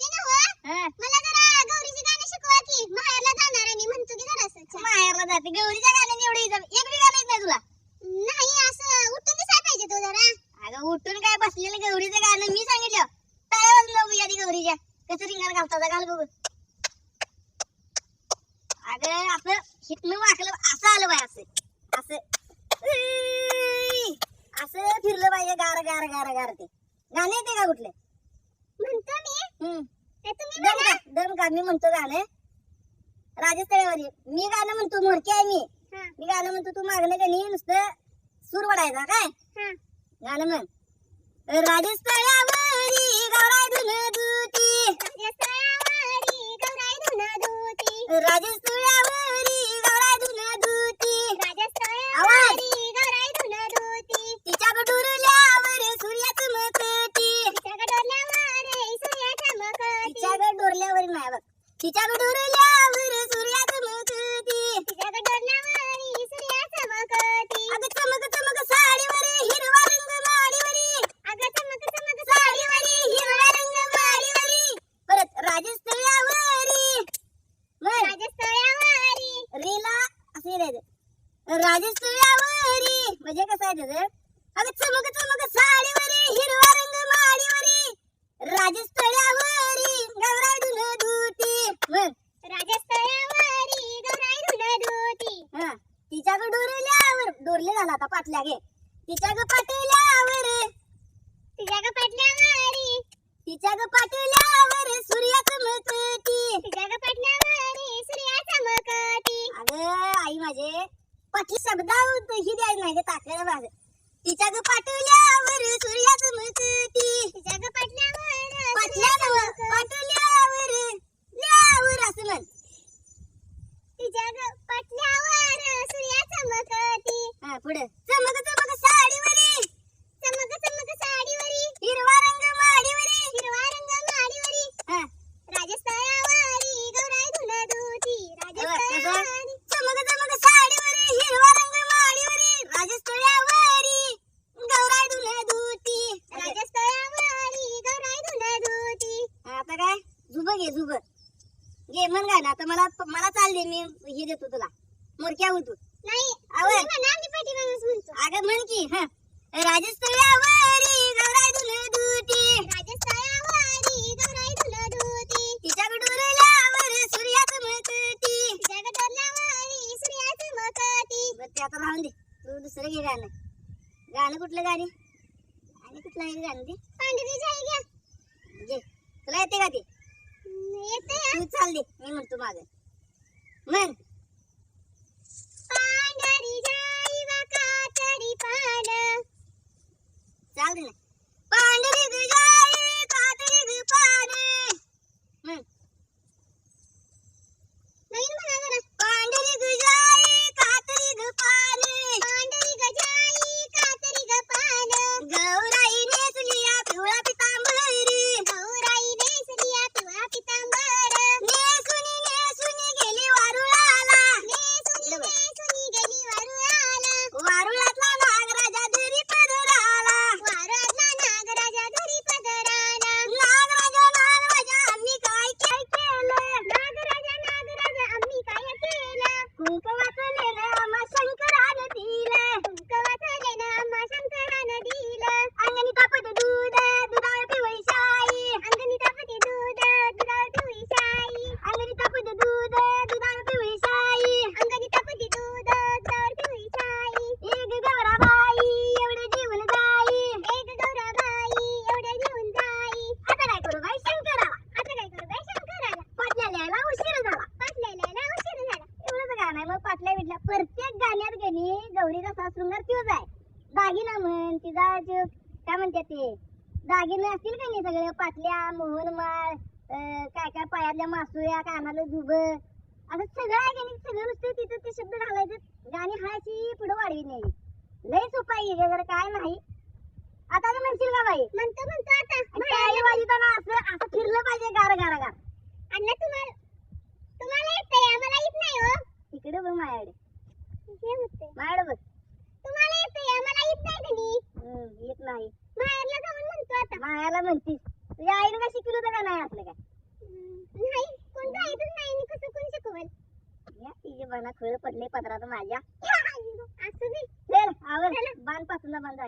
ते नव्ह मला जरा गौरीची गाणी शिकवा की माहेरला जाणार आहे मी म्हणतो की जरा माहेरला जाते. गौरीच्या गाण्याने एवढी इजा- एक बी गाणं येत नाही तुला? नाही असं उठून दिसायला पाहिजे तो जरा. अगं उठून काय बसलेलं? गौरीचं गाणं मी सांगितलं. गौरीच्या? कसं रिंगाण घालता घाल बघू. अगं असं हितनं वाकलं असं आलं बाय असं. असं. असं फिरलं पाहिजे गार गार गार गार ते. गाणे येते का कुठले? म्हणतो मी दम का? मी म्हणतो गाणं. राजेश तळेवारी मी गाणं म्हणतो मोरकी आहे मी. मी गाणं म्हणतो तू मागणं का नाही? नुसतं सूर वडायचा काय? हा. गाणं म्हण. राजेश तळ्यावरी गौराय धुन दुती राजेश तिच्या गडुरल्यावर सूर्या चमकती तिच्या चमकती अगं चमक चमक साडीवर हिरवा रंग माडीवरी. अगं चमक चमक हिरवा रंग माडीवरी. परत राजेश राजस्थळावरी रेला असे राहायचं म्हणजे कसं आहे त्याचं? अगं चमक चमक साडीवरी हिरवा रंग माडीवरी राजेश तळ्यावरी गौराय धुन धुती म्हण राजस्थळावरी गौराई धुना धुती हा तिच्या ग डोरल्यावर डोरले झाला आता पाटल्या घे. तिच्या ग पाटल्यावर तिच्या ग पाटल्यावरी. तिच्या ग पाटल्यावर सूर्य चमकती. तिच्या ग पाटल्यावरी सूर्य चमकती. अगं आई माझे पाठी शब्दावर ही द्यायची नाही ग टाकलेलं माझं. तिच्या ग पाटल्यावर सूर्य चमकती तिच्या ग पाटल्यावर पाटल्यावर पाटल्यावर ल्यावर असं म्हण तिच्या ग पाटल्यावर सूर्य चमकती हा पुढे. चमक चमक साडीवरी. चमक चमक साडीवरी. हिरवा रंग माडीवरी. हिरवा रंग माडीवरी. हा. राजस्थळावरी गौराई धुना धुती राजस्थळावरी चमक चमक साडीवरी. हिरवा रंग माडीवरी. राजस्थळावरी गौराय धुना धुती राजस्थळावरी गौराई धुना धुती आता काय? झुब घे झुब. घे म्हण काय ना आता मला मला चाल दे मी हे देतो तुला. मोरक्या हो म्हणतो. अगं म्हण की हा. राजस्थळावरी गौराय धुन धुती. राजस्थळावरी गौराई धुना धुती. तिच्या डोरल्यावर सूर्य चमकती तिच्या ग डोरल्यावरी सूर्य चमकती बरं ते आता राहून दे. तू दुसरं घे गाणं. गाणं कुठलं गाणे? आणि कुठलं आहे गाणं ते? पांढरी जाई घ्या. घे. तुला येते का ते? येते तू चाल दे. मी म्हणतो माझं म्हण. you. दागिना म्हण तिचा जो काय म्हणतात ते? दागिने असतील का नाही सगळे? पाटल्या मोहनमाळ काय काय पायातल्या मासुळ्या कानाला झुब असं सगळं आहे का नाही? सगळं नुसतं तिथं ते शब्द घालायचे. गाणी हायची पुढे वाढवी नाही. लय सोपा आहे जरा काय नाही. आता म्हणशील का बाई? म्हणतो म्हणतो आता. नाही माहेरला जाऊन म्हणतो आता. मायाला म्हणतीस? तुझ्या आईनं काय शिकवलं होतं का नाही असलं काय? नाही. कोण जायचं नाही मी कसं कोण शिकवेल? या तिचे बना खुळ पडले पदरात माझ्या. असू दे. चल बांधपासून बांध